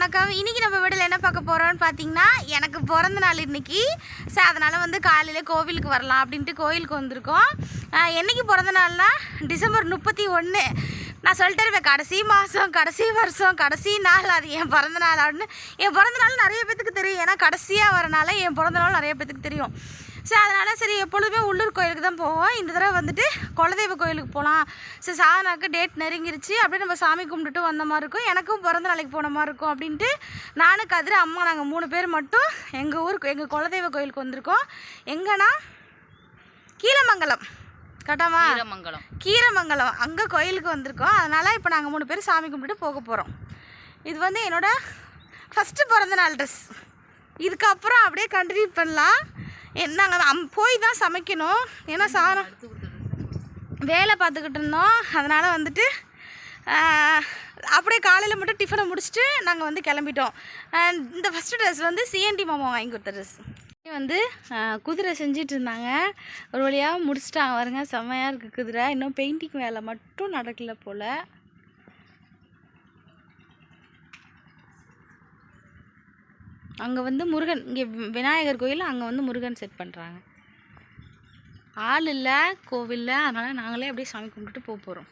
வணக்கம். இன்னைக்கு நம்ம வீட்டில் என்ன பார்க்க போகிறோம்னு பார்த்தீங்கன்னா எனக்கு பிறந்த நாள் இன்னைக்கு. ஸோ அதனால் வந்து காலையில் கோவிலுக்கு வரலாம் அப்படின்ட்டு கோவிலுக்கு வந்திருக்கோம். என்றைக்கு என்னைக்கு பிறந்த நாள்னா டிசம்பர் முப்பத்தி ஒன்று நான் சொல்லிட்டு இருப்பேன் கடைசி மாதம் கடைசி வருஷம் கடைசி நாள் அது என் பிறந்த நாள் அப்படின்னு. என் பிறந்த நாள் நிறைய பேத்துக்கு தெரியும். ஏன்னா கடைசியாக வரனால என் பிறந்த நாள் நிறைய பேத்துக்கு தெரியும். ஸோ அதனால் சரி எப்பொழுதுமே உள்ளூர் கோயிலுக்கு தான் போவோம். இந்த தடவை வந்துட்டு குலதெய்வ கோயிலுக்கு போகலாம் சரி சாதனாக்கு டேட் நெருங்கிருச்சு. அப்படியே நம்ம சாமி கும்பிட்டுட்டு வந்த மாதிரி இருக்கும். எனக்கும் பிறந்த நாளைக்கு போன மாதிரி இருக்கும் அப்படின்ட்டு நானும் கதிர அம்மா நாங்கள் மூணு பேர் மட்டும் எங்கள் ஊருக்கு எங்கள் குலதெய்வ கோயிலுக்கு வந்திருக்கோம். எங்கன்னா? கீழமங்கலம் கட்டாமா வீரமங்கலம் கீரமங்கலம். அங்கே கோயிலுக்கு வந்திருக்கோம். அதனால் இப்போ நாங்கள் மூணு பேர் சாமி கும்பிட்டுட்டு போக போகிறோம் இது வந்து என்னோட ஃபஸ்ட்டு பிறந்த நாள் ட்ரெஸ் இதுக்கப்புறம் அப்படியே கண்டினியூ பண்ணலாம். நாங்கள் அம் போய் தான் சமைக்கணும். ஏன்னா சாரம் வேலை பார்த்துக்கிட்டு இருந்தோம். அதனால் வந்துட்டு அப்படியே காலையில் மட்டும் டிஃபனை முடிச்சுட்டு நாங்கள் வந்து கிளம்பிட்டோம். இந்த ஃபஸ்ட்டு ட்ரெஸ் வந்து சிஎன்டி மாமா வாங்கி கொடுத்த ட்ரெஸ் வந்து குதிரை செஞ்சிட்டு இருந்தாங்க. ஒரு வழியாக முடிச்சுட்டாங்க பாருங்க. செம்மையாக இருக்குது குதிரை. இன்னும் பெயிண்டிங் வேலை மட்டும் நடக்கல போல். அங்கே வந்து முருகன் இங்கே விநாயகர் கோயில் அங்கே வந்து முருகன் செட் பண்ணுறாங்க ஆள் இல்லை கோவிலில் அதனால் நாங்களே அப்படியே சாமி கும்பிட்டுட்டு போக போகிறோம்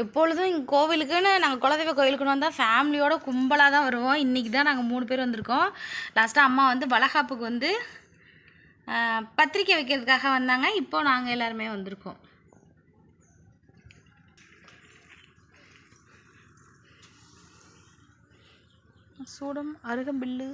எப்பொழுதும் இங்கே கோவிலுக்குன்னு நாங்கள் குலதெய்வ கோவிலுக்குன்னு வந்தால் ஃபேமிலியோட கும்பலாக தான் வருவோம். இன்றைக்கி தான் நாங்கள் மூணு பேர் வந்திருக்கோம். லாஸ்ட்டாக அம்மா வந்து வளகாப்புக்கு வந்து பத்திரிக்கை வைக்கிறதுக்காக வந்தாங்க. இப்போ நாங்கள் எல்லாருமே வந்திருக்கோம். சூடம் அருகம்பில்லு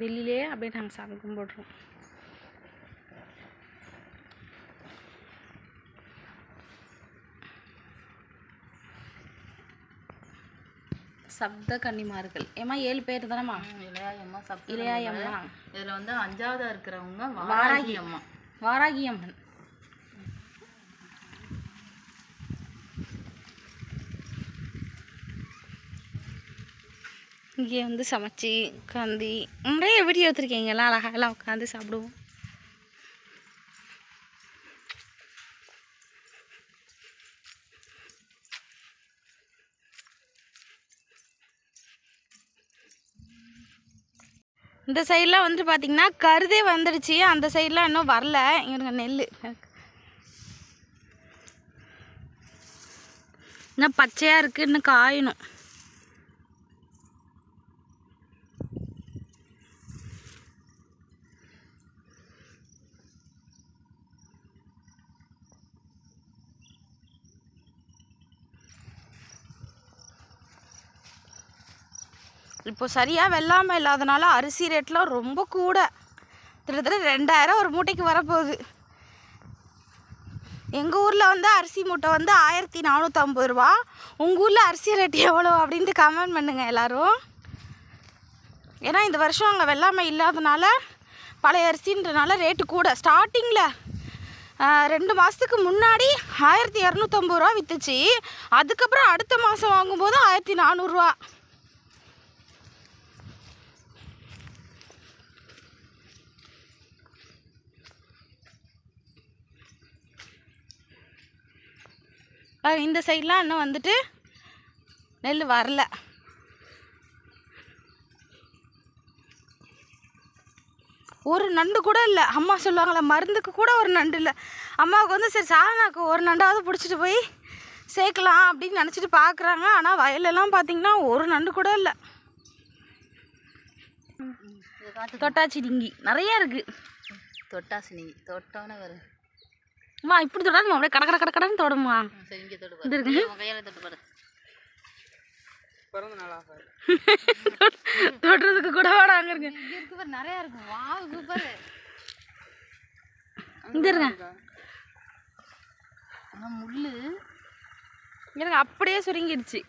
வெளியிலே அப்படியே நாங்கள் சாமி கும்பிடுறோம். சப்த கன்னிமார்கள் ஏமா ஏழு பேர் தானம்மா? இளையாயம்மா சப்த இளையாயம்மா இதுல வந்து அஞ்சாவதா இருக்கிறவங்க வாராகி அம்மா. வாராகி அம்மன். இங்கே வந்து சமைச்சி உட்காந்து நிறைய வீடியோ எடுத்துருக்கீங்களா அழகா எல்லாம் உட்காந்து சாப்பிடுவோம். இந்த சைட்லாம் வந்துட்டு பார்த்தீங்கன்னா கருதே வந்துடுச்சு. அந்த சைட்லாம் இன்னும் வரல. இங்கே நெல் இன்னும் பச்சையாக இருக்குது இன்னும் காயணும். இப்போ சரியாக வெள்ளாமை இல்லாதனால அரிசி ரேட்லாம் ரொம்ப கூட. கிட்டத்தட்ட ரெண்டாயிரம் ஒரு மூட்டைக்கு வரப்போகுது. எங்கள் ஊரில் வந்து அரிசி மூட்டை வந்து ஆயிரத்தி நானூற்றம்பது ரூபா. உங்கள் ஊரில் அரிசி ரேட் எவ்வளோ அப்படின்ட்டு கமெண்ட் பண்ணுங்கள் எல்லோரும். ஏன்னா இந்த வருஷம் அங்கே வெள்ளாமை இல்லாதனால பழைய அரிசின்றனால ரேட்டு கூட. ஸ்டார்டிங்கில் ரெண்டு மாதத்துக்கு முன்னாடி ஆயிரத்தி இரநூத்தம்பது ரூபா விற்றுச்சு அதுக்கப்புறம் அடுத்த மாதம் வாங்கும்போது ஆயிரத்தி நானூறுரூவா இந்த சைட்லாம் இன்னும் வந்துட்டு நெல் வரல. ஒரு நண்டு கூட இல்லை. அம்மா சொல்லுவாங்களே மருந்துக்கு கூட ஒரு நண்டு இல்லை. அம்மாவுக்கு வந்து சரி சாதனாக்கு ஒரு நண்டாவது பிடிச்சிட்டு போய் சேர்க்கலாம் அப்படின்னு நினச்சிட்டு பார்க்குறாங்க ஆனால் வயலெல்லாம் பார்த்தீங்கன்னா ஒரு நண்டு கூட இல்லை. தொட்டாச்சி டிங்கி நிறைய இருக்குது தொட்டாசினி தொட்டோன்னு வரும் அம்மா இப்படி தொடாதுமா அப்படியே கட கட கடை கடன்னு தொடுமா சரி இங்கே தொடுறதுக்கு கூட வாட அங்க இருக்கு. இருக்கு பாரு நிறைய இருக்கு. வாவ் சூப்பர் இங்க இருங்க ஆனா முள்ளு. எனக்கு அப்படியே சுருங்கிடுச்சு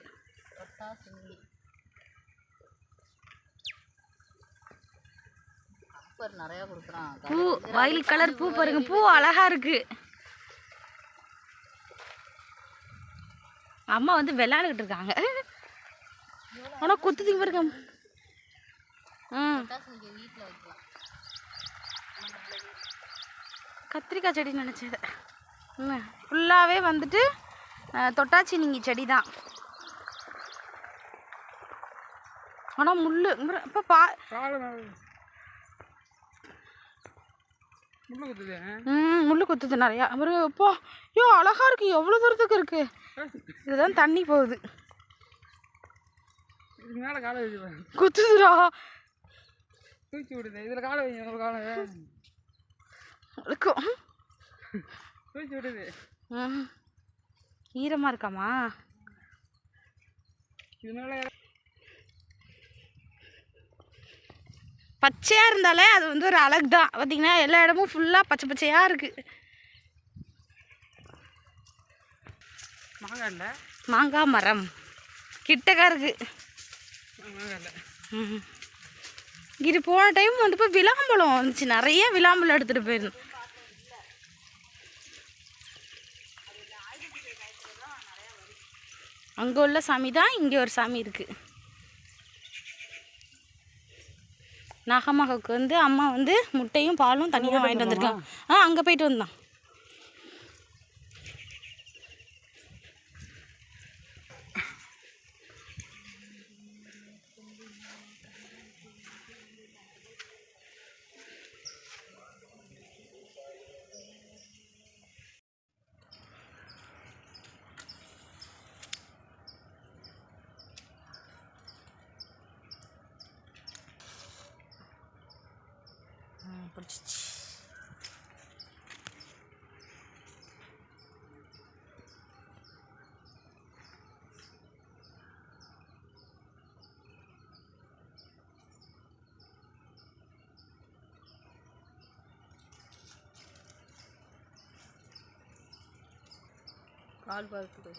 பூ வயல் கலர் பூ பாருங்க. பூ அழகா இருக்கு. அம்மா வந்து விளையாண்டுக்கிட்டு இருக்காங்க. ஆனால் குத்துதிங்க பாருங்க ம் கத்திரிக்காய் செடி நினச்சது ஃபுல்லாகவே வந்துட்டு தொட்டாச்சி நீங்கள் செடி தான் ஆனால் முள் இப்போ பா காலை முள்ளு குத்துது. ம் நிறையா. அப்புறம் இப்போ ஐயோ அழகா இருக்கு. எவ்வளோ தூரத்துக்கு இருக்கு? இதுதான் தண்ணி போகுது. குத்துதுடா. தூக்கி விடுது. இதில் காலை வைங்க ஒரு காலை. இருக்கும் தூக்கி விடுது. ம். ஈரமாக இருக்காமா? இதனால பச்சையாக இருந்தாலே அது வந்து ஒரு அழகு தான் பார்த்தீங்கன்னா எல்லா இடமும் ஃபுல்லாக பச்சை பச்சையாக இருக்குது மாங்காய் மாங்காய் மரம். கிட்டக்கா இருக்குது. இது போன டைம் வந்து இப்போ விளாம்பழம் வந்துச்சு. நிறைய விளாம்பழம் எடுத்துகிட்டு போயிருந்தோம். அங்கே உள்ள சாமி தான் இங்கே ஒரு சாமி இருக்குது நாகம்மாவுக்கு வந்து அம்மா வந்து முட்டையும் பாலும் தனியாக வாங்கிட்டு வந்திருக்காங்க. ஆ அங்கே போயிட்டு வந்தான். கால் பார்த்து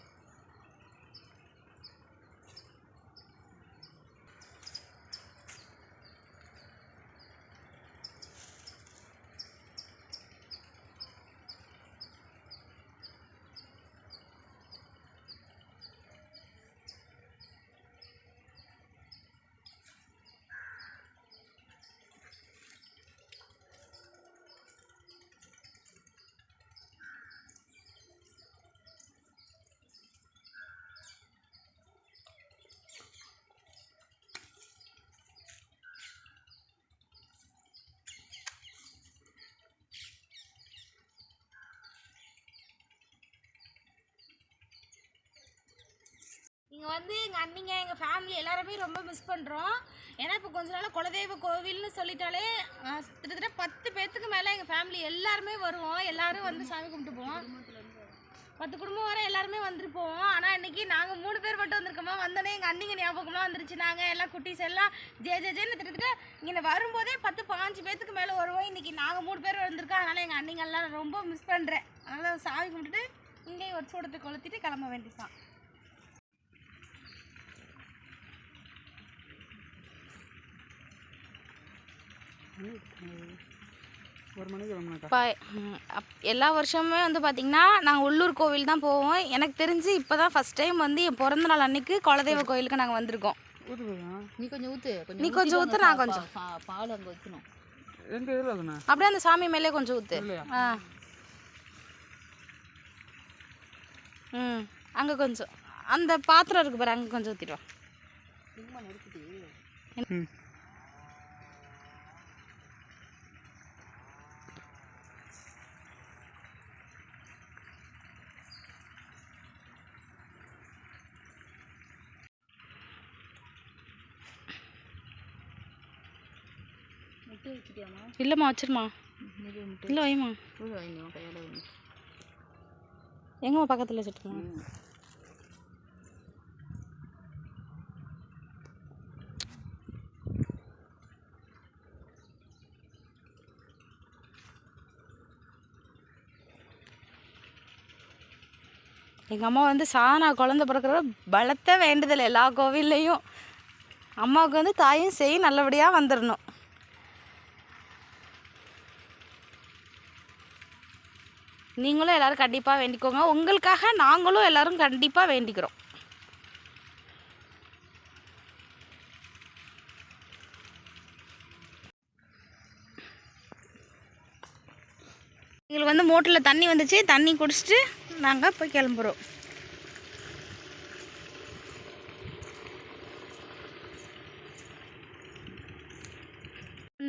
இங்கே வந்து எங்கள் அண்ணிங்க எங்கள் ஃபேமிலி எல்லாருமே ரொம்ப மிஸ் பண்ணுறோம் ஏன்னா இப்போ கொஞ்ச நாள் குலதெய்வ கோவில்னு சொல்லிட்டாலே கிட்டத்தட்ட பத்து பேர்த்துக்கு மேலே எங்கள் ஃபேமிலி எல்லாருமே வருவோம். எல்லாரும் வந்து சாமி கும்பிட்டு போவோம் பத்து குடும்பம் வர எல்லாருமே வந்துருப்போம். ஆனால் இன்னைக்கு நாங்கள் மூணு பேர் மட்டும் வந்திருக்கோமா? வந்தோடனே எங்கள் அண்ணிங்க ஞாபகமாக வந்துருச்சு. நாங்கள் எல்லாம் குட்டீஸ் எல்லாம் ஜே ஜே ஜேன்னு கிட்டத்தட்ட இங்கே வரும்போதே பத்து பாஞ்சு பேர்த்துக்கு மேலே வருவோம். இன்றைக்கி நாங்கள் மூணு பேர் வந்திருக்கோம். அதனால் எங்கள் அண்ணிங்கெல்லாம் ரொம்ப மிஸ் பண்ணுறேன் அதனால் சாமி கும்பிட்டுட்டு இங்கேயும் ஒரு சூடத்தை கொளுத்திட்டு கிளம்ப வேண்டியதான் ஒரு மணிக்கு கிளம்புனாக்கா இப்போ ம், அப் எல்லா வருஷமுமே வந்து பார்த்திங்கன்னா நாங்கள் உள்ளூர் கோவில் தான் போவோம். எனக்கு தெரிஞ்சு இப்போ தான் ஃபஸ்ட் டைம் வந்து என் பிறந்த நாள் அன்னைக்கு குலதெய்வ கோயிலுக்கு நாங்கள் வந்திருக்கோம். ஊற்று நீ கொஞ்சம் ஊற்று நீ கொஞ்சம் ஊத்து, நான் கொஞ்சம். பால் அங்கே அதுண்ணா? அப்படியே அந்த சாமி மேலே கொஞ்சம் ஊற்று இல்லையா? ஆ. ம் அங்கே கொஞ்சம். அந்த பாத்திரம் இருக்கு பாரு அங்கே கொஞ்சம் ஊற்றிடுவா ம். இல்லைம்மா வச்சிருமா இல்லை வாங்கி எங்கம்மா பக்கத்தில் வச்சுட்டுமா? எங்கள் அம்மா வந்து சாணா குழந்த பிறக்கிற பலத்த வேண்டுதல் எல்லா கோவில்லையும். அம்மாவுக்கு வந்து தாயும் செய் நல்லபடியாக வந்துடணும் நீங்களும் எல்லாரும் கண்டிப்பாக வேண்டிக்கோங்க. உங்களுக்காக நாங்களும் எல்லோரும் கண்டிப்பாக வேண்டிக்கிறோம். எங்களுக்கு வந்து மோட்டரில் தண்ணி வந்துச்சு. தண்ணி குடிச்சிட்டு நாங்கள் போய் கிளம்புறோம்.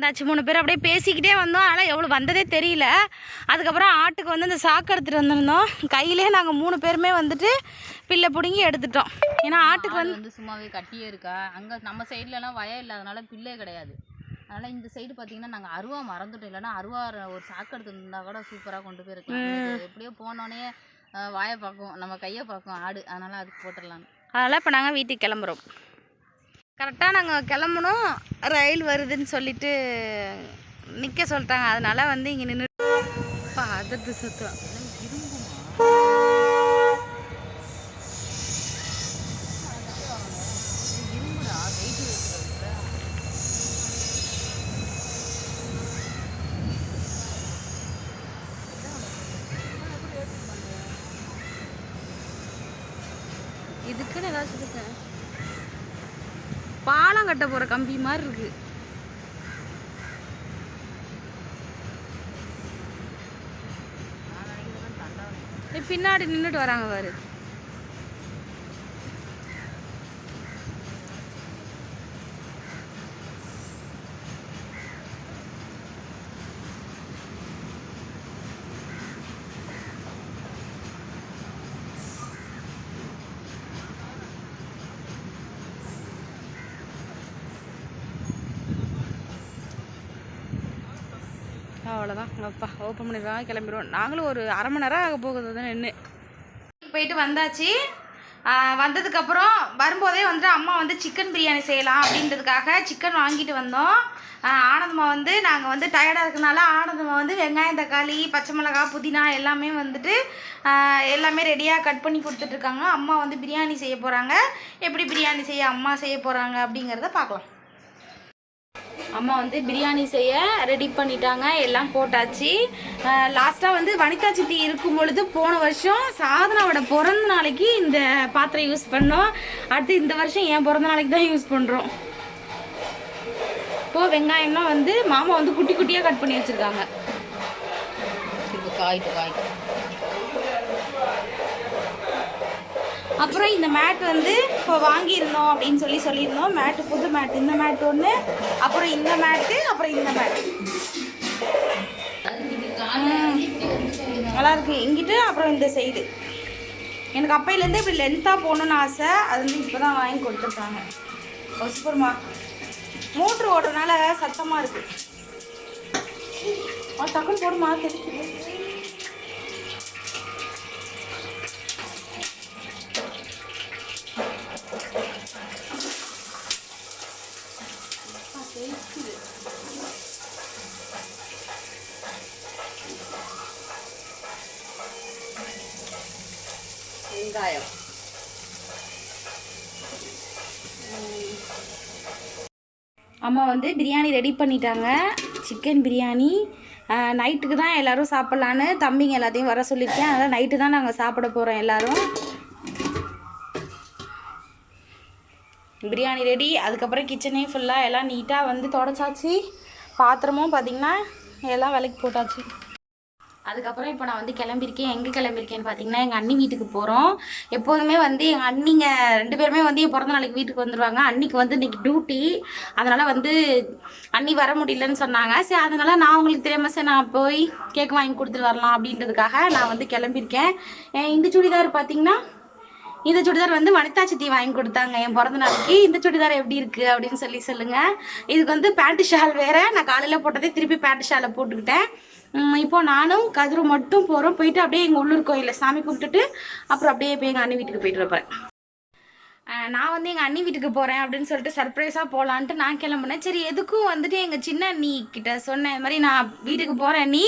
வந்தாச்சு. மூணு பேர் அப்படியே பேசிக்கிட்டே வந்தோம். ஆனால் எவ்வளோ வந்ததே தெரியல. அதுக்கப்புறம் ஆட்டுக்கு வந்து இந்த சாக்கு எடுத்துகிட்டு வந்திருந்தோம். கையிலே நாங்கள் மூணு பேருமே வந்துட்டு பில்லை பிடுங்கி எடுத்துட்டோம். ஏன்னா ஆட்டுக்கு ஆடு வந்து சும்மாவே கட்டியே இருக்கா? அங்கே நம்ம சைட்லலாம் வயல் இல்லாதனால பில்லே கிடையாது. அதனால் இந்த சைடு பார்த்தீங்கன்னா நாங்கள் அருவா மறந்துட்டோம். இல்லைன்னா அருவா ஒரு சாக்கு எடுத்துருந்தா கூட சூப்பராக கொண்டு போயிருக்கலாம் எப்படியோ போனோடனே வாயை பார்க்கும் நம்ம கையை பார்க்கும் ஆடு. அதனால் அதுக்கு போட்டுடலான்னு அதனால் இப்போ நாங்கள் வீட்டுக்கு கிளம்புறோம். கரெக்டாக நாங்கள் கிளம்பணும் ரயில் வருதுன்னு சொல்லிட்டு நிற்க சொல்லிட்டாங்க. அதனால வந்து இங்கே நின்று அதிர்ந்து சுத்தம் இதுக்குன்னு ஏதாச்சும் கட்ட போகிற கம்பி மாதிரி இருக்கு. பின்னாடி நின்றுட்டு வராங்க பாரு அவ்வளோதான் அப்பா ஓப்பன் பண்ணிடுவாங்க கிளம்பிடுவோம் நாங்களும் ஒரு அரை மணி நேரம் ஆக போகுது தான் நின்று. போயிட்டு வந்தாச்சு. வந்ததுக்கப்புறம் வரும்போதே வந்துட்டு அம்மா வந்து சிக்கன் பிரியாணி செய்யலாம் அப்படின்றதுக்காக சிக்கன் வாங்கிட்டு வந்தோம். ஆனந்தம்மா வந்து நாங்கள் வந்து டயர்டாக இருக்கனால ஆனந்தம்மா வந்து வெங்காயம் தக்காளி பச்சை மிளகா புதினா எல்லாமே வந்துட்டு எல்லாமே ரெடியாக கட் பண்ணி கொடுத்துட்ருக்காங்க அம்மா வந்து பிரியாணி செய்ய போகிறாங்க எப்படி பிரியாணி செய்ய அம்மா செய்ய போகிறாங்க அப்படிங்கிறத பார்க்கலாம். அம்மா வந்து பிரியாணி செய்ய ரெடி பண்ணிட்டாங்க. எல்லாம் போட்டாச்சு. லாஸ்ட்டாக வந்து வனிதா சித்தி இருக்கும் பொழுது போன வருஷம் சாதனாவோட பிறந்த நாளைக்கு இந்த பாத்திரம் யூஸ் பண்ணோம். அடுத்து இந்த வருஷம் என் பிறந்த நாளைக்கு தான் யூஸ் பண்ணுறோம் இப்போது வெங்காயம்லாம் வந்து மாமா வந்து குட்டி குட்டியாக கட் பண்ணி வச்சுருக்காங்க. இப்போ காய்ட்டு அப்புறம் இந்த மேட் வந்து இப்போ வாங்கியிருந்தோம் அப்படின்னு சொல்லி சொல்லியிருந்தோம். மேட்டு புது மேட் இந்த மேட் ஒன்று அப்புறம் இந்த மேட்டு அப்புறம் இந்த மேட். நல்லா இருக்கு. இங்கிட்டு அப்புறம் இந்த சைடு எனக்கு அப்பையிலேருந்து இப்படி லென்த்தாக போகணுன்னு ஆசை. அது வந்து இப்போ தான் வாங்கி கொடுத்துருக்காங்க. சூப்பர்மா மோட்ரு ஓடுறதுனால சத்தமாக இருக்குது டக்குன்னு போடுமா? தெரியுது வெங்காயம் அம்மா வந்து பிரியாணி ரெடி பண்ணிட்டாங்க. சிக்கன் பிரியாணி. நைட்டுக்கு தான் எல்லோரும் சாப்பிட்லான்னு தம்பிங்க எல்லாத்தையும் வர சொல்லியிருக்கேன். அதனால் நைட்டு தான் நாங்கள் சாப்பிட போகிறோம் எல்லோரும். பிரியாணி ரெடி அதுக்கப்புறம் கிச்சனே ஃபுல்லாக எல்லாம் நீட்டாக வந்து தொடச்சாச்சு. பாத்திரமும் பார்த்திங்கன்னா எல்லாம் விலைக்கு போட்டாச்சு. அதுக்கப்புறம் இப்போ நான் வந்து கிளம்பியிருக்கேன். எங்கே கிளம்பியிருக்கேன்னு பார்த்தீங்கன்னா எங்கள் அண்ணி வீட்டுக்கு போகிறோம் எப்போதுமே வந்து எங்கள் அண்ணிங்க ரெண்டு பேருமே வந்து என் பிறந்த நாளைக்கு வீட்டுக்கு வந்துடுவாங்க அன்னிக்கு வந்து இன்றைக்கி டியூட்டி அதனால் வந்து அண்ணி வர முடியலன்னு சொன்னாங்க. சரி அதனால் நான் உங்களுக்கு தெரியாமல் சரி நான் போய் கேக் வாங்கி கொடுத்துட்டு வரலாம் அப்படின்றதுக்காக நான் வந்து கிளம்பியிருக்கேன். அஹ் இந்த சுடிதார் பார்த்தீங்கன்னா இந்த சுடிதார் வந்து வனிதா சித்தி வாங்கி கொடுத்தாங்க என் பிறந்த நாளைக்கு. இந்த சுடிதார் எப்படி இருக்கு அப்படின்னு சொல்லி சொல்லுங்க. இதுக்கு வந்து பேண்ட் ஷால் வேற. நான் காலையில் போட்டதே திருப்பி பேண்ட் ஷாலை போட்டுக்கிட்டேன். இப்போது இப்போ நானும் கதிரும் மட்டும் போகிறோம் போயிட்டு அப்படியே எங்கள் உள்ளூர் கோயிலில் சாமி கும்பிட்டுட்டு அப்புறம் அப்படியே போய் எங்கள் அண்ணன் வீட்டுக்கு போயிட்டு இருப்பேன் நான் வந்து எங்கள் அண்ணி வீட்டுக்கு போகிறேன் அப்படின்னு சொல்லிட்டு சர்ப்ரைஸாக போகலான்ட்டு நான் கிளம்புனேன். சரி எதுக்கும் வந்துட்டு எங்கள் சின்ன அண்ணி கிட்ட சொன்னேன் இது மாதிரி நான் வீட்டுக்கு போகிறேன் நீ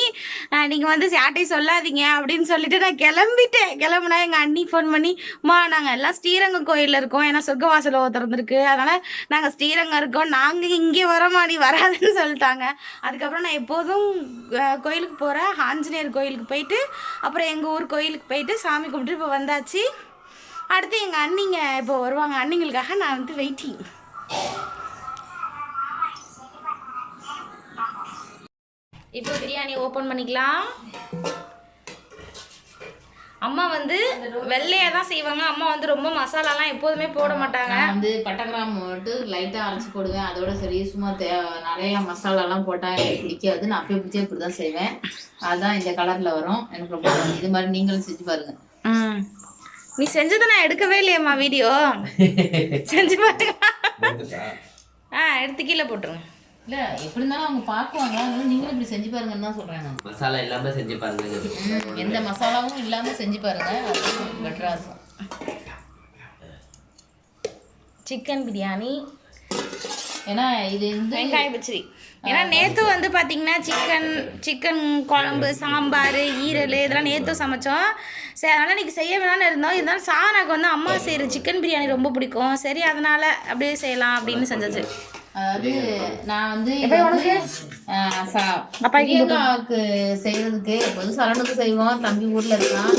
நீங்கள் வந்து யார்ட்டையும் சொல்லாதீங்க அப்படின்னு சொல்லிட்டு நான் கிளம்பிட்டேன். கிளம்புனா எங்கள் அண்ணி ஃபோன் பண்ணி மா நாங்கள் எல்லாம் ஸ்ரீரங்கம் கோயிலில் இருக்கோம். ஏன்னா சொர்க்கவாசல் திறந்துருக்கு அதனால் நாங்கள் ஸ்ரீரங்கம் இருக்கோம். நாங்கள் இங்கே வரோமா நீ வராதுன்னு சொல்லிட்டாங்க. அதுக்கப்புறம் நான் எப்போதும் கோயிலுக்கு போகிறேன் ஆஞ்சநேயர் கோயிலுக்கு போயிட்டு அப்புறம் எங்கள் ஊர் கோயிலுக்கு போயிட்டு சாமி கும்பிட்டு இப்போ வந்தாச்சு. அடுத்து எங்கள் அண்ணிங்க இப்போ வருவாங்க. அண்ணிங்களுக்காக நான் வந்து வெயிட்டிங் இப்போ பிரியாணி ஓப்பன் பண்ணிக்கலாம். அம்மா வந்து வெள்ளையாக தான் செய்வாங்க. அம்மா வந்து ரொம்ப மசாலாலாம் எப்போதுமே போட மாட்டாங்க. நான் வந்து பட்டை கிராம்பு மட்டும் லைட்டாக அரைச்சி போடுவேன். அதோட சரி சும்மா தே நிறைய மசாலாலாம் போட்டால் எனக்கு பிடிக்காது. நான் அப்படியே பிடிச்சே இப்படி தான் செய்வேன். அதுதான் இந்த கலரில் வரும். எனக்கு ரொம்ப பிடிக்கும். இது மாதிரி நீங்களும் செஞ்சு பாருங்க. ம் நீ செஞ்சதை நான் எடுக்கவே இல்லையம்மா வீடியோ. செஞ்சு பாருங்க ஆ எடுத்து கீழே போட்டுருங்க. இல்லை எப்படி இருந்தாலும் அவங்க பார்க்குவாங்க. அதனால நீங்களும் இப்படி செஞ்சு பாருங்கன்னு தான் சொல்கிறேன் நான். மசாலா இல்லாம செஞ்சு பாருங்க. எந்த மசாலாவும் இல்லாமல் செஞ்சு பாருங்க. இருக்கும். சிக்கன் பிரியாணி ஏன்னா இது வந்து வெங்காய பச்சடி. ஏன்னா நேற்று வந்து பார்த்தீங்கன்னா சிக்கன் சிக்கன் குழம்பு சாம்பார் ஈரல் இதெல்லாம் நேற்று சமைச்சோம். சரி அதனால் இன்றைக்கி செய்ய வேணாம்னு இருந்தோம். இருந்தாலும் சானாக்கு வந்து அம்மா செய்கிற சிக்கன் பிரியாணி ரொம்ப பிடிக்கும். சரி அதனால் அப்படியே செய்யலாம் அப்படின்னு செஞ்சாச்சு அதாவது நான் வந்து இது வந்து, ஆஹ், ச- பிரியங்காவுக்கு செய்யறதுக்கு எப்போதும் சரணுக்கு செய்வோம். தம்பி ஊர்ல இருக்கான்.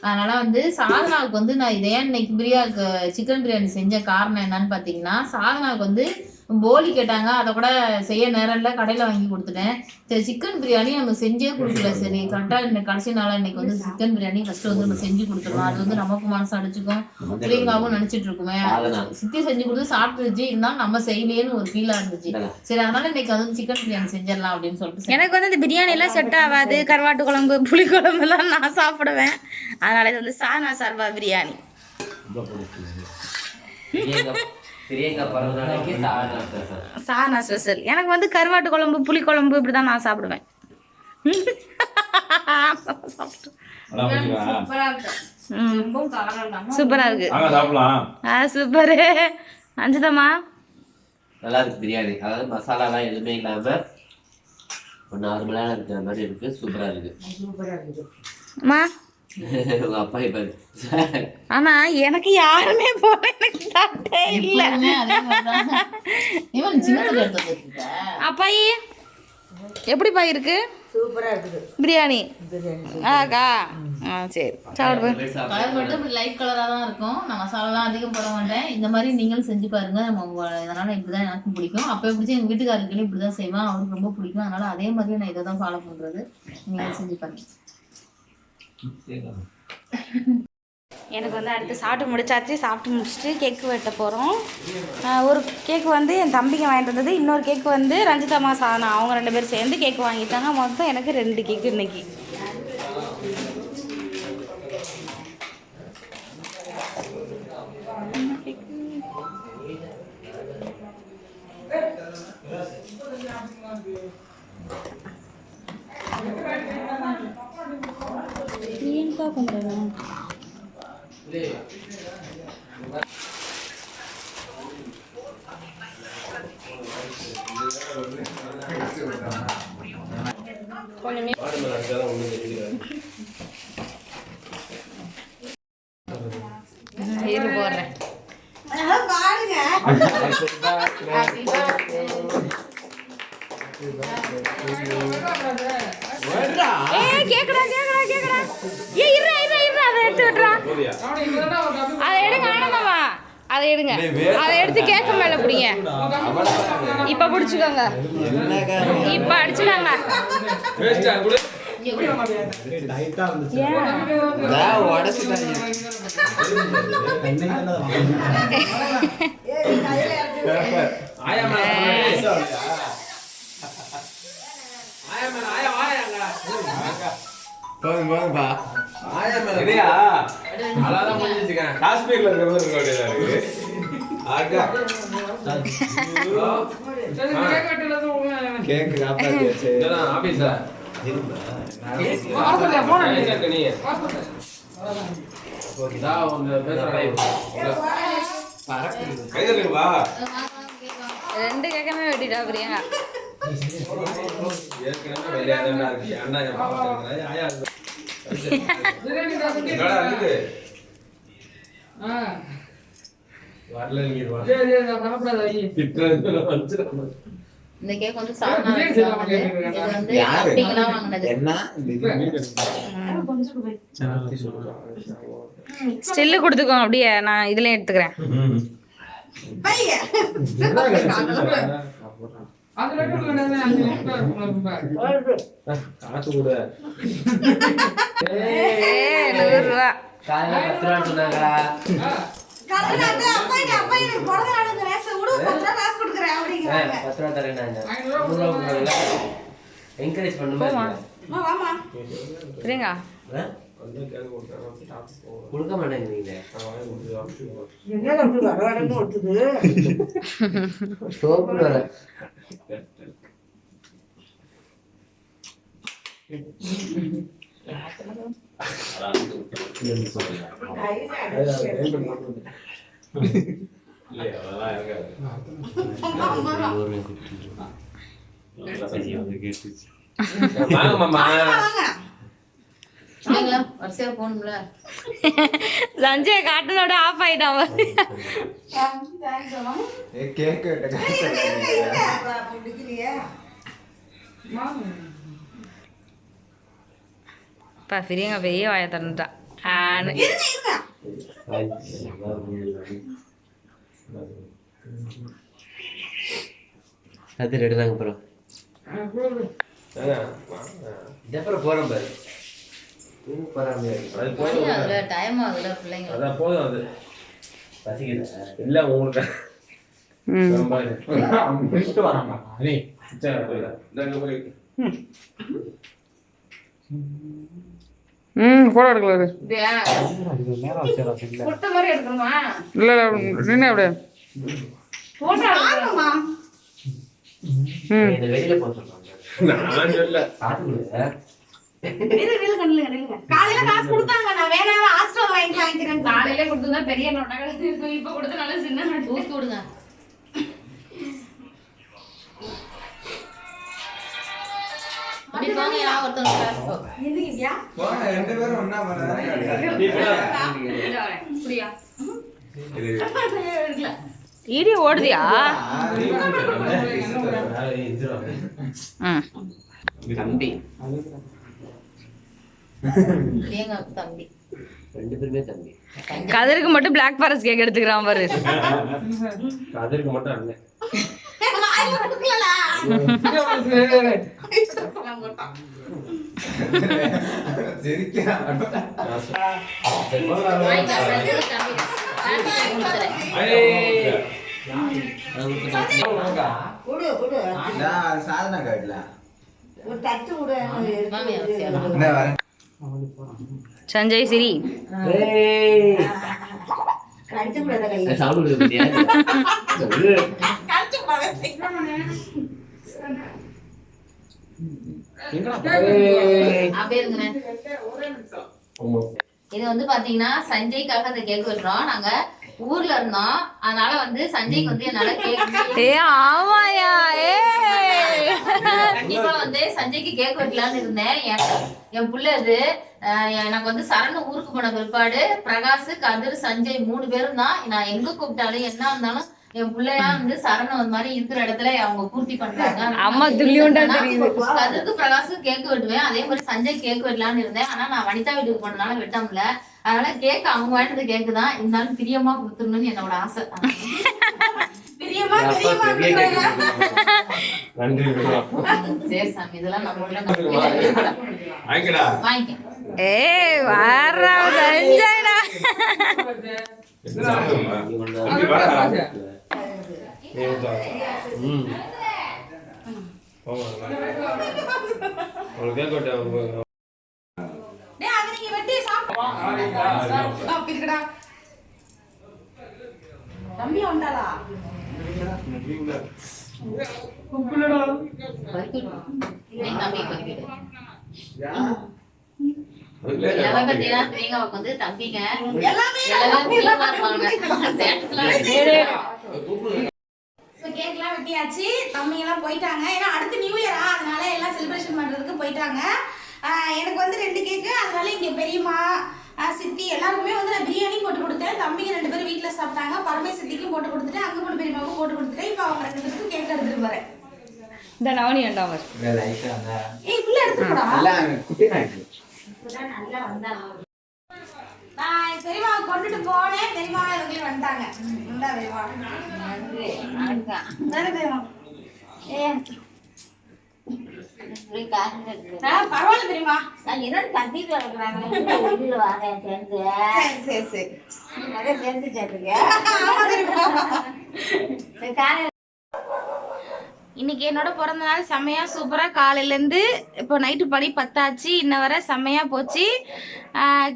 அதனால வந்து சாதனாவுக்கு வந்து நான் இதே இன்னைக்கு பிரியாக்கு சிக்கன் பிரியாணி செஞ்ச காரணம் என்னன்னு பார்த்தீங்கன்னா சாதனாவுக்கு வந்து போலி கேட்டாங்க அதை கூட செய்ய நேரம் இல்லை கடையில் வாங்கி கொடுத்துட்டேன். சரி சிக்கன் பிரியாணி நம்ம செஞ்சே கொடுக்கல சரி கரெக்டாக இன்னைக்கு கடைசி நாளாக இன்னைக்கு வந்து சிக்கன் பிரியாணி ஃபர்ஸ்ட் வந்து நம்ம செஞ்சு கொடுத்துருவோம் அது வந்து நமக்கு மனசு அடிச்சுக்கும் பிரியங்காவும் நினச்சிட்டு இருக்குமே. சித்தி செஞ்சு கொடுத்து சாப்பிட்டுருச்சு. இருந்தாலும் நம்ம செய்யலையேன்னு ஒரு ஃபீலாக இருந்துச்சு. சரி அதனால இன்னைக்கு வந்து சிக்கன் பிரியாணி செஞ்சிடலாம் அப்படின்னு சொல்லிட்டு. எனக்கு வந்து இந்த பிரியாணிலாம் செட் ஆகாது. கருவாட்டு குழம்பு புளி குழம்புலாம் நான் சாப்பிடுவேன். அதனால் இது வந்து சானா சர்வா பிரியாணி சானா ஸ்பெஷல் எனக்கு வந்து கருவாட்டு குழம்பு புளி குழம்பு இப்படி தான் நான் சாப்பிடுவேன். சூப்பரா இருக்கு. இருக்கு சூப்பரு. அஞ்சுதம்மா. நல்லா இருக்கு பிரியாணி. அதாவது மசாலாலாம் எதுவுமே இல்லாம நார்மலான இருக்கிற மாதிரி இருக்கு. சூப்பரா இருக்கு. அப்பா இப்ப ஆனா எனக்கு யாருமே போல எனக்கு தட்டே இல்ல. அப்பாயி எப்படிப்பா இருக்கு? இருக்குது. பிரியாணி. ஆக்கா ஆ சரி. சாப்பிடு. கலர் மட்டும் இப்படி லைட் கலரா தான் இருக்கும். நான் மசாலாலாம் அதிகம் போட மாட்டேன். இந்த மாதிரி நீங்களும் செஞ்சு பாருங்க. நம்ம இதனால இப்படிதான் எனக்கும் பிடிக்கும். அப்போ பிடிச்சி எங்க வீட்டுக்காரருக்கு இப்படிதான் செய்வேன் அவருக்கு ரொம்ப பிடிக்கும். அதனால அதே மாதிரி நான் இதை தான் ஃபாலோ பண்றது. நீங்க செஞ்சு பாருங்க. எனக்கு வந்து அடுத்து சாப்பிட்டு முடிச்சாச்சு சாப்பிட்டு முடிச்சுட்டு கேக்கு வெட்ட போகிறோம் ஒரு கேக்கு வந்து என் தம்பிங்க வாங்கிட்டு வந்தது இன்னொரு கேக்கு வந்து ரஞ்சிதம்மா சாதனா அவங்க ரெண்டு பேரும் சேர்ந்து கேக்கு வாங்கிட்டாங்க. மொத்தம் எனக்கு ரெண்டு கேக்கு இன்னைக்கு. இப்ப அடிச்சுக்கோங்க காஷ்மீர்ல இருக்கிற ரெண்டு கேட்கமே வெட்டிட்டா பிரியாங்க. ஏற்கனவே வரல. இந்த கேக் வந்து கொடுத்துக்கோங்க அப்படியே நான் இதுலயும் எடுத்துக்கிறேன். காசு கூட. நூறு ரூபா. காலையில பத்து ரூபா சொன்னாங்களா பத்து ரூபா தரேன் என்கரேஜ் பண்ணுமா கொடுக்க மாட்டேங்கிறீங்க சஞ்சய் காட்டினோட ஆஃப் ஆயிட்டான். இப்போ பிரியங்க பெரிய வாயை திறந்துட்டான் ஆனு அது ரெண்டு தாங்க அப்புறம் இதப்புறம் போகிறோம் பாரு இல்ல உங்களுக்கு ம் ம் போட எடுக்கல இல்ல இல்ல நின்று அப்படியே. வெளியில போக சொல்றாங்க நான் சொல்ல. காசு கொடுங்க அப்படி போங்க ஈடி ஓடுதியா? தம்பி. தம்பி? ரெண்டு பேருமே தம்பி. கதிருக்கு மட்டும் பிளாக் ஃபாரஸ்ட் கேக் எடுத்துக்கிறான் பாரு. கதிருக்கு மட்டும் அண்ணன் சாதனை காட்டல. சஞ்சய் சிரி இருங்கண்ணே. இது வந்து பாத்தீங்கன்னா சஞ்சய்க்காக அந்த கேக் வெட்டுறோம். நாங்க ஊர்ல இருந்தோம். அதனால வந்து சஞ்சய்க்கு வந்து என்னால கேக் ஏ ஆமாயா ஏ. கண்டிப்பா வந்து சஞ்சய்க்கு கேக் வெட்டலாம்னு இருந்தேன். என் புள்ள இது எனக்கு வந்து சரணு ஊருக்கு போன பிற்பாடு பிரகாஷ் கதிர் சஞ்சய் மூணு பேரும் தான். நான் எங்க கூப்பிட்டாலும் என்ன இருந்தாலும் என் பிள்ளையா வந்து சரணு அந்த மாதிரி இருக்கிற இடத்துல அவங்க பூர்த்தி பண்றாங்க. அம்மா துள்ளியுண்டா தெரியுது. கதிர்க்கு பிரகாஷுக்கு கேக் வெட்டுவேன். அதே மாதிரி சஞ்சய் கேக் வெட்டலாம்னு இருந்தேன். ஆனா நான் வனிதா வீட்டுக்கு போனதுனால வெட்ட முடியல. அதனால கேக் அவங்க வாங்கினது கேக்கு தான். இருந்தாலும் பிரியமா கொடுத்துடணும்னு என்னோட ஆசை. ஏய் வாரா சஞ்சய்டா தம்பி வந்தாளா? பிரியங்காவுக்கு வந்து தம்பிங்க. எல்லாமே ஸோ கேக்லாம் வெட்டியாச்சு. தம்பிங்கெல்லாம் போயிட்டாங்க. ஏன்னா அடுத்து நியூ இயரா அதனால எல்லாம் செலிப்ரேஷன் பண்ணுறதுக்கு போயிட்டாங்க. எனக்கு வந்து ரெண்டு கேக்கு அதனால இங்கே பெரியம்மா சித்தி எல்லாருக்குமே வந்து நான் பிரியாணி போட்டு கொடுத்தேன். தம்பிங்க ரெண்டு பேரும் வீட்டில் சாப்பிட்டாங்க. பரமே சித்திக்கும் போட்டு கொடுத்துட்டு அங்கே போட்டு பெரியம்மாவுக்கும் போட்டு கொடுத்துட்டேன். இப்போ அவங்க ரெண்டு பேருக்கும் கேக் எடுத்துட்டு வரேன் இந்த நவனி வேண்டாம் ஏய் உள்ள எடுத்துட்டு போடா. நான் பெரியம்மாவை கொண்டுட்டு போனேன். பெரியம்மா இவங்களே வந்துட்டாங்க. இந்தா பெரியம்மா? வேறு பெரியம்மா ஏ. ஆ, பரவாயில்ல பெரியம்மா. சரி சரி சரி. ஆமா பெரியம்மா இன்னைக்கு என்னோட பிறந்த நாள் செம்மையா சூப்பரா காலையிலேருந்து இப்போ நைட்டு படி பத்தாச்சு. இன்ன வரை செம்மையா போச்சு.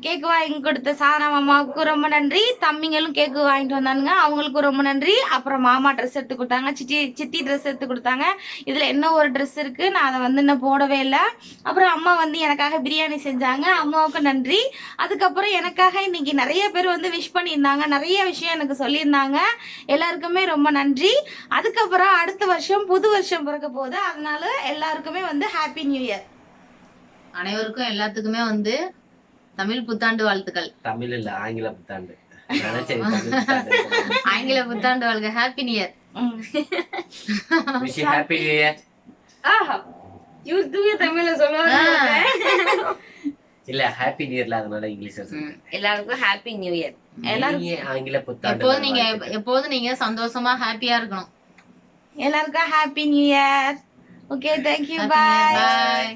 கேக்கு வாங்கி கொடுத்த சாதனா மாமாவுக்கு ரொம்ப நன்றி. தம்பிங்களும் கேக்கு வாங்கிட்டு வந்தானுங்க. அவங்களுக்கும் ரொம்ப நன்றி. அப்புறம் மாமா ட்ரெஸ் எடுத்து கொடுத்தாங்க. சித்தி சித்தி ட்ரெஸ் எடுத்து கொடுத்தாங்க. இதில் என்ன ஒரு ட்ரெஸ் இருக்கு? நான் அதை வந்து இன்னும் போடவே இல்லை. அப்புறம் அம்மா வந்து எனக்காக பிரியாணி செஞ்சாங்க. அம்மாவுக்கு நன்றி. அதுக்கப்புறம் எனக்காக இன்னைக்கு நிறைய பேர் வந்து விஷ் பண்ணியிருந்தாங்க. நிறைய விஷயம் எனக்கு சொல்லியிருந்தாங்க. எல்லாருக்குமே ரொம்ப நன்றி. அதுக்கப்புறம் அடுத்த வருஷம் புது வருஷம் பிறக்க போகுது. அதனால எல்லாருக்குமே வந்து ஹாப்பி நியூ இயர் அனைவருக்கும் எல்லாத்துக்குமே வந்து தமிழ் புத்தாண்டு வாழ்த்துக்கள். தமிழ் இல்ல ஆங்கில புத்தாண்டு. ஆங்கில புத்தாண்டு வாழ்க. Happy new year happy new year ஆஹா. யூஸ் தூய தமிழ்ல சொல்லுவாங்க. இல்ல ஹாப்பி நியூ இயர்ல அதனால இங்கிலீஷ் சொல்றேன். எல்லாருக்கும் ஹாப்பி நியூ இயர் எல்லாரும் ஆங்கில புத்தாண்டு எப்போதும் நீங்க. எப்போதும் நீங்க சந்தோஷமா ஹாப்பியா இருக்கணும். எல்லாருக்கும் happy new year okay thank you bye bye